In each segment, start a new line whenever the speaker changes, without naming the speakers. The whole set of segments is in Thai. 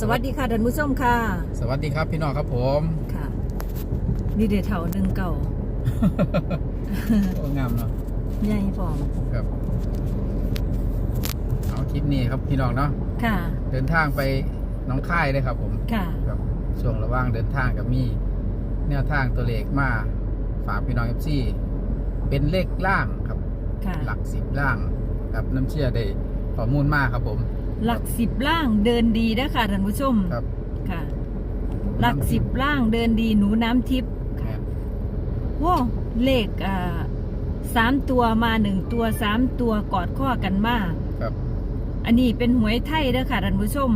สวัสดีค่ะท่านผู้ชมค่ะ
สวัสดีครับพี่น้องครับผม
ค่ะ นี่เดเท่าหนึ่งเก่า
โอ้งามเนาะ
ใหญ่พร้อม
ครับ เอาคลิปนี้ครับพี่น้องเนาะ
ค่ะ
เดินทางไปหน้องค่ายเลยครับ ผม
ค่ะ
ครับช่วงระหว่างเดินทางกับมีแนวทางตัวเลขมาฝากพี่น้องเอฟซีเป็นเลขล่างครับ
ค่ะ
หลักสิบล่างครับน้ำเชื่อได้ข้อมูลมากครับผม
หลักสิบล่างเดินดีนะค่ะท่านผู้ชม
ครับ
ค่ะ หลักสิบล่างเดินดีหนูน้ำทิพย์
แม่น
โว้เลขอ่าสามตัวมาหนึ่งตัวสามตัวกอดข้อกันมา
ครับ
อันนี้เป็นหวยไทยเด้อค่ะท่านผู้ชม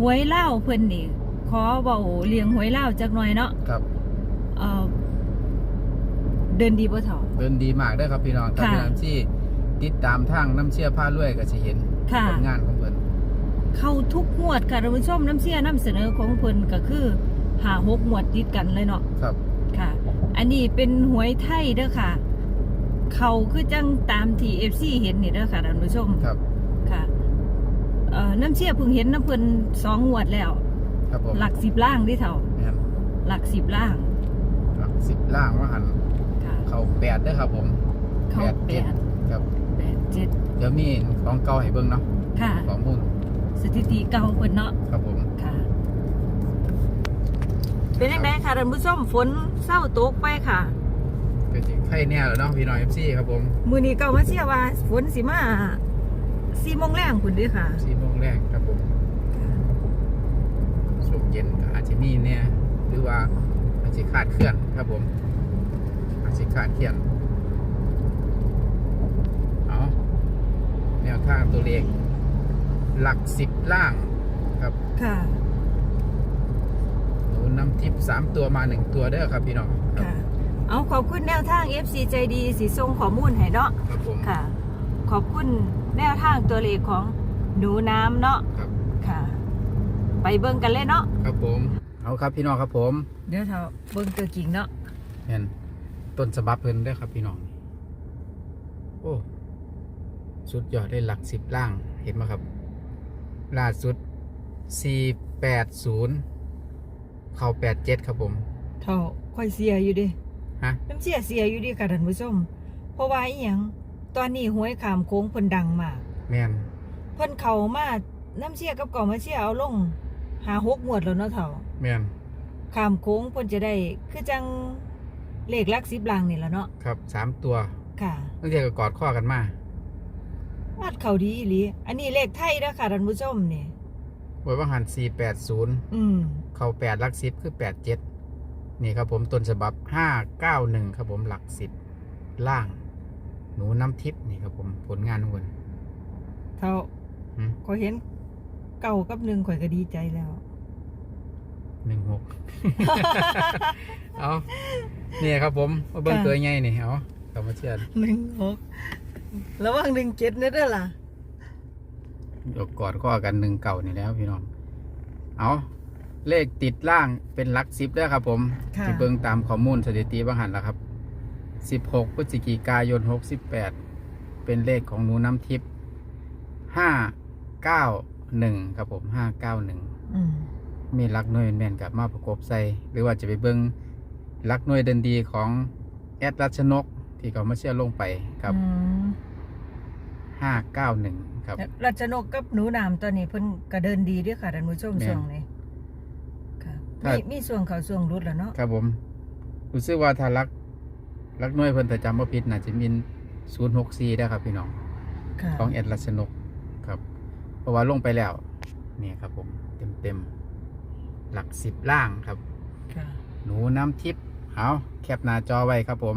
หวยเล่าวเพิ่นนี่ขอเบาเลียงหวยเล่าวจักหน่อยเนาะ
ครับ
เอ่อเดินดีบ่เถา
เดินดีมากเด้อครับพี่น้องถ้า
ค่ะ
พี่น้องที่ติดตามทางน้ำเชื่อผ้ารวยก็จะเห็น
ค่ะ
ผลงานของเพิ่น
เข้าทุกงวดค่ะท่านผู้ชมน้ำเสียน้ำเสนอของเพิ่นก็คือหาหกงวดติดกันเลยเนาะ
ครับ
ค่ะ อันนี้เป็นหวยไทยเด้อค่ะ เขาคือจังตามที่ FC เห็นนี่เด้อค่ะท่านผู้ชม
ครับ
ค่ะเอ่อน้ำเสียเพิ่งเห็นน้ำเพิ่นสองงวดแล้ว
ครับผม
หลักสิบล่างที่เท่า
แม่น
หลักสิบล่าง
หลักสิบล่างว่าหัน
ค่ะ
เขาแปดเด้อครับผม
เข้าแป
เจ็ด
ด
ครับ
แปดเจ็ด
เดี๋ยวมีของเก่าให้เบิ่งเนาะ
ค่ะ
ของมูล
สถิติเก่าเพิ่นเนาะ
ครับผม
ค่ะ เป็นยังไงค่ะท่านผู้ชมฝนเศร้าตกไปค่ะ
ก็สิไข่แน่แล้วเนาะพี่น้อง FC ครับผม
มือนี้เก่ามาเชื่อว่าฝนสิมาสี่โมงแรงคุณด้วยค่ะ
4โมงแรกครับผมช่วงเย็นก็อาจจะมีเนี่ยหรือว่าอาจจะขาดเคลื่อนครับผม อาจจะขาดเคลื่อนเอาแนวทางตัวเลข หลักสิบล่างครับ
ค่ะ
หนูน้ำทิพย์สามตัวมาหนึ่งตัวเด้อครับพี่น้องครับ
ค่ะ เอาขอบคุณแนวทาง FC ใจดีสีทรงข้อมูลให้เนาะ
ครับผม
ค่ะ ขอบคุณแนวทางตัวเลขของหนูน้ำเนาะ
ครับ
ค่ะ ไปเบิ่งกันเลยเนาะ
ครับผม เอาครับพี่น้องครับผม
เดี๋ยวเท่าเบิ่งตัวจริงเนาะ
เห็นต้นฉบับเพิ่นได้อครับพี่น้อง โอ้ สุดยอดได้หลักสิบล่าง เห็นไหมครับ ล่าสุด 480 เข้า 87 ครับผม
เท่าค่อยเสียอยู่ดิ
ฮะ
น้ำเสียเสียอยู่ดิค่ะท่านผู้ชม เพราะว่าอีหยังตอนนี้หวยขามโค้งเพิ่นดังมาก
แม่น
เพิ่นเข้ามาน้ำเสียกับเก่ามาเสียเอาลงหาหกงวดแล้วเนาะเท่า
แม่น
ขามโค้งเพิ่นจะได้คือจังเลขหลักสิบลางนี่แหละเนาะ
ครับสามตัว
ค่ะ
ตั้งแต่ก็กอดข้อกันมา
วาดเขาดีอีหลีอันนี้เลขไทยนะค่ะท่านผู้ชมนี่
ไว้ว่าหัน480
อืม
เข้า8หลัก10คือ87นี่ครับผมต้นฉบับ591ครับผมหลัก10ล่าง หนูน้ำทิพย์นี่ครับผมผลงานของเพิ่น
เท่า
หืม
ขอยเห็นเก่ากับหนึ่งข่อยก็ดีใจแล้ว
หนึ่งหก เอาเนี่ยครับผมมาเบิ้ง
ค่ะ
ตัวใหญ่นี่เอากลับมาเชียร์
หนึ่งหก ระหว่างหนึ่งเจ็ดนี่เด้อล่ะ
ยกกอดข้อกันหนึ่งเก่านี่แล้วพี่น้อง เอาเลขติดล่างเป็นหลักสิบแล้วครับผม
ค่ะ
ที่เบิ้งตามข้อมูลสถิติบางหันแล้วครับสิบหกพฤศจิกายนหกสิบแปดเป็นเลขของหนูน้ำทิพย์ห้าเก้าหนึ่งครับผมห้าเก้าหนึ่ง
อืม
มีหลักหน่วยแม่นๆกับมาประกบใส่ หรือว่าจะไปเบิ้งหลักหน่วยเดินดีของแอดรัชนก ที่เขามาเชื่อลงไปครับ
อืม
ห้าเก้าหนึ่งครับ
รัชนกกับหนูนามตอนนี้เพิ่นก็เดินดีเด้วยค่ะท่านผู้ชม
แม่น
ช่วงนี้ค่ะ
ถ้า
มี มีส่วงเขาส่วงรุดแล้วเนาะ
ครับผมรู้สึกว่าถ้าลักลักหน่วยเพิ่นถ้าจำว่าผิดน่าจะมีศูนย์หกสี่ได้ครับพี่น้อง
ค่ะ
ของแอดรัชนกครับ เพราะว่าลงไปแล้วนี่ครับผมเต็มเต็มๆหลักสิบล่างครับ
ค่ะ
หนูน้ำทิพย์เอาแคปหน้าจอไว้ครับผม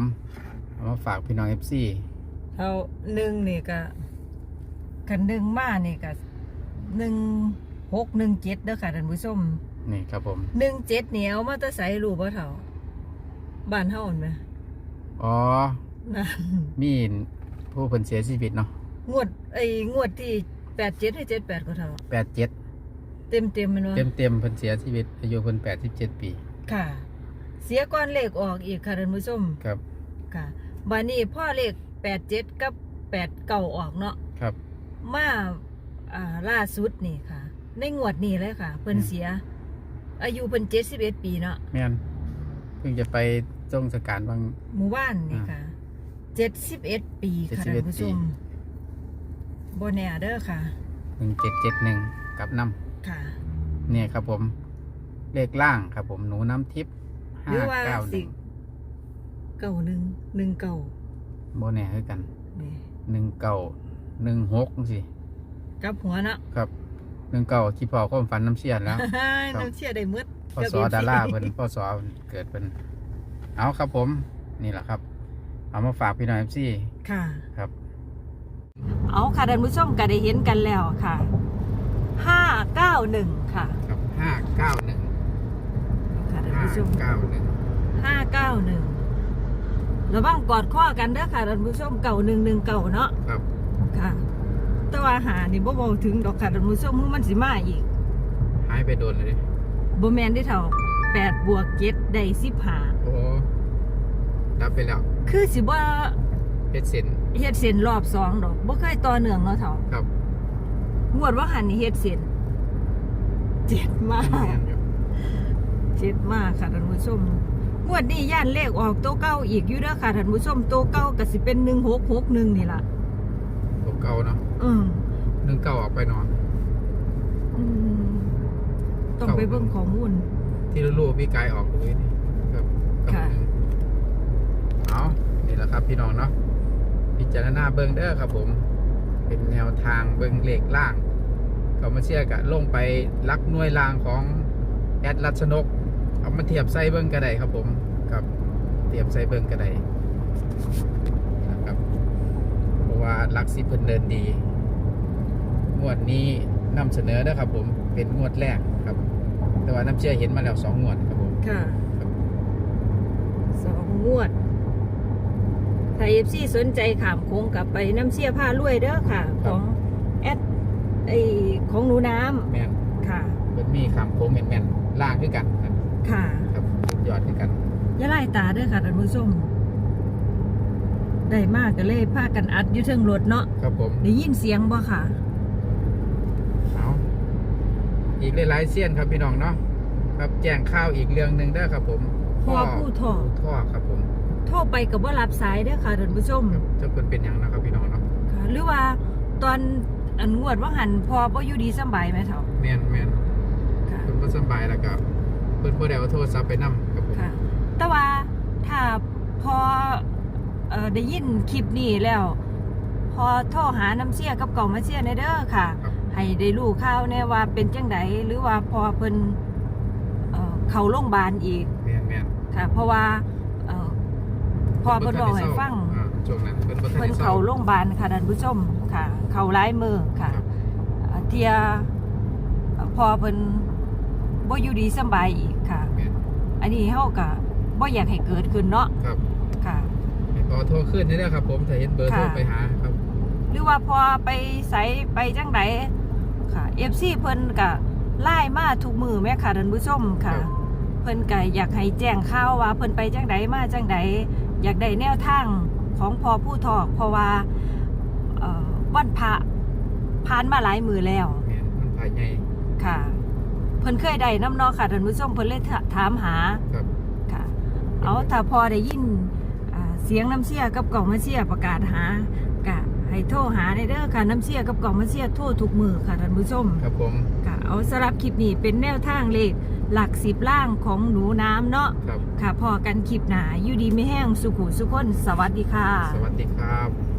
เอามาฝากพี่น้องเอฟซี
เอาหนึ่งนี่ก็กันหนึ่งมานี่ก็หนึ่งหกหนึ่งเจ็ดเด้อค่ะท่านผู้ชม
นี่ครับผม
หนึ่งเจ็ดเหนียวมาแตะใส่รูปบ่เท่าบ้านเฮาเห็นไหม
อ๋อ
นั่น
มีผู้เพิ่นเสียชีวิตเนาะ
งวดไอ้งวดที่แปดเจ็ดให้เจ็ดแปดก็เท่า
แปดเจ็ด
เต็มเต็มมันวะ
เต็มเต็มๆเพิ่นเสียชีวิตอายุเพิ่นแปดสิบเจ็ดปี
ค่ะ เสียก้อนเลขออกอีกค่ะท่านผู้ชม
ครับ
ค่ะ บานี้พ่อเลขแปดเจ็ดกับแปดเก่าออกเนาะ
ครับ
มาอ่าล่าสุดนี่ค่ะ ในงวดนี้เลยค่ะ เพิ่น
อืม
เสีย อายุเพิ่น71ปีเนาะ
แม่นเพิ่งจะไปจงสการบาง
หมู่บ้านนี่ค่ะ71ปีค่ะท่านผู้ชมบ่แน่เด้อค่ะ
หนึ่งเจ็ดเจ็ดหนึ่งกับน้
ค่ะำ
เนี่ยครับผม เลขล่างครับผมหนูน้ำทิพย์
หรื
ห้า
อว่า
เก้าห
สิ
นึ่ง
เก่าหนึ่งหนึ่งเก่า
โบแน่คือกัน
นี่
หนึ่งเก้าหนึ่งหกสิ
กลับหัวเนาะ
ครับหนึ่งเก้าที่พอความฝันน้ำเชียนแล้วครับ
น้ำเชื่อได้หมืด
พศดาราเพิ่นพศเกิดเพิ่นเอาครับผมนี่แหละครับ เอามาฝากพี่น้องเอฟซี
ค่ะ
ครับ
เอาค่ะท่านผู้ชมก็ได้เห็นกันแล้วค่ะห้าเก้าหนึ่งค่ะ
ครับห้าเก้าหนึ่ง
ค่ะท่าน
ห้า
ผู้ชม
เก้าหนึ่ง
ห้าเก้าหนึ่ง ระวังกอดข้อกันเด้อค่ะท่านผู้ชมเก่าหนึ่งหนึ่งเก่าเนาะ
ครับ
ค่ะ แต่ว่าหานี่บ่บอกถึงดอกค่ะท่านผู้ชมมันสิมาอีก
หายไปโดนเลยดิ
บ่แมนได้เท่าแปดบวกเจ็ดได้สิบห้า
โอ้รับไปแล้ว
คือสิบ่
เพชรเซน
เฮ็ดเส้นรอบสองดอกบ่เคยต่อเนื่องเนาะเท่า
ครับ
งวดว่าหันนี่เฮ็ดเส้นเจ็ดมาก
แม่นอยู่
เจ็ดมากค่ะท่านผู้ชม งวดนี้ย่านเลขออกตัวเก้าอีกอยู่เด้อค่ะท่านผู้ชมตัวเก้าก็สิเป็นหนึ่งหกหกหนึ่งนี่ล่ะ
ตัวเก่าเนาะ
อืม
หนึ่งเก่าออกไปนอน
อืมต้องไปเบิ่งข้อมูล
ที่รู้ๆพี่กายออกเลยนี่ครับ
ค่ะ
เอานี่แหละครับพี่น้องเนาะพิจารณาเบิ้งเด้อครับผม เป็นแนวทางเบิ้งเลขล่าง เขามาเชื่อกะลงไปลักหน่วยล่างของแอดรัชนก เอามาเทียบใส่เบิ้งก็ได้ครับผมครับเทียบใส่เบิ้งก็ได้นะครับเพราะว่าหลักสิบเพิ่นเดินดี งวดนี้นำเสนอนะครับผมเป็นงวดแรกครับ แต่ว่าน้ำเชื่อเห็นมาแล้วสองงวดครับผม
ค่ะ
ครับ
สองงวดถ้า FC สนใจขามโค้งกลับไปน้ำเสียผ้ารวยเด้อค่ะ ของแอดไอของหนูน้
แม่นำ
ค่ะ
เป็นมีคำโค้งแม่นๆล่างคือกันครับ
ค่ะ
ครับสุดยอดคือกัน
อย่าไล่ตาเด้อค่ะท่านผู้ชมได้มากก็เลยพากันอัดอยู่เทิงรถเนาะ
ครับผม
ได้ยินเสียงบ่ค่ะ
เอาอีกหลายๆเสี้ยนครับพี่น้องเนาะครับแจ้งข่าวอีกเรื่องหนึ่งเด้อครับ ผม
พ่อผู้ทอ
ผู้ท่อครับผม
โทรไปกับว่ารับสายเด้อค่ะท่านผู้ชม
ครับเจ้าคนเป็นอย่างนะครับพี่น้องเนาะ
ค่ะหรือว่าตอนอันงวดว่าหันพอบ่อยู่ดีสำบายไหมเถ่า
แม่นแม่น
ค่ะ
เพิ่นบ่สำบายแล้วก็เพิ่นบ่ได้เอาโทรศัพท์ไปนํครับผม
ค่ะ แต่ว่าถ้าพอเอ่อได้ยินคลิปนี้แล้ว พอโทรหาน้ำเสียกับเก่ามาเสียในเด้อค่ะ
ครับ
ให้ได้รู้ข่าวแน่ว่าเป็นจังไดหรือว่าพอเพิ่นเอ่อเข้าโรงพยาบาลอีก
แม่นแม่น
ค่ะ เพราะว่าเอ่อพอเพิ่นบอกให้ฟัง
อ่าช่วงนั้นเพิ่นบ่ทัน
เพิ่น
ได้เศร้า
เข้าโรงพยาบาลค่ะท่านผู้ชมค่ะ เข้าหลายมือค่ะ
ครับ
เอ่อเทียเอ่อพอเพิ่น บ่อยู่ดีสำบายอีกค่ะ
แม่น
อันนี้เฮาก็บ่อยากให้เกิดขึ้นเนาะ
ครับ
ค่ะ
ให้ขอโทรขึ้นนี่เด้อครับ ผมถ้าเห็นเบอร์โทร
ค่ะ
ไปหาครับ
หรือว่าพอไปไสไปจังไดค่ะ FC เพิ่นก็ไล่มาทุกมือแม่ค่ะท่านผู้ชมค่ะ
ครับ
เพิ่นก็อยากให้แจ้งข่าวว่า เพิ่นไปจังไดมาจังไดอยากได้แนวทางของพอผู้ทอกเพราะว่าเอ่อวันพระผ่านมาหลายมือแล้ว
แม่นมันภายใน
ค่ะเพิ่นเคยได้น้ำเนอค่ะท่านผู้ชมเพิ่นเลยถถามหา
ครับ
ค่ะ เอาถ้าพอได้ยินอ่าเสียงน้ำเสียกับกล่องมาเสียประกาศหากะให้โทรหาในเด้อค่ะน้ำเสียกับกล่องมาเสียโทรทุกมือค่ะท่านผู้ชม
ครับผม
ค่ะ เอาสำหรับคลิปนี้เป็นแนวทางเลขหลักสิบล่างของหนูน้ำเนาะ
ครับ
ค่ะพอกันคลิปหนาอยู่ดีไม่แห้งสุขุสุขคนสวัสดีค่ะ
สวัสดีครับ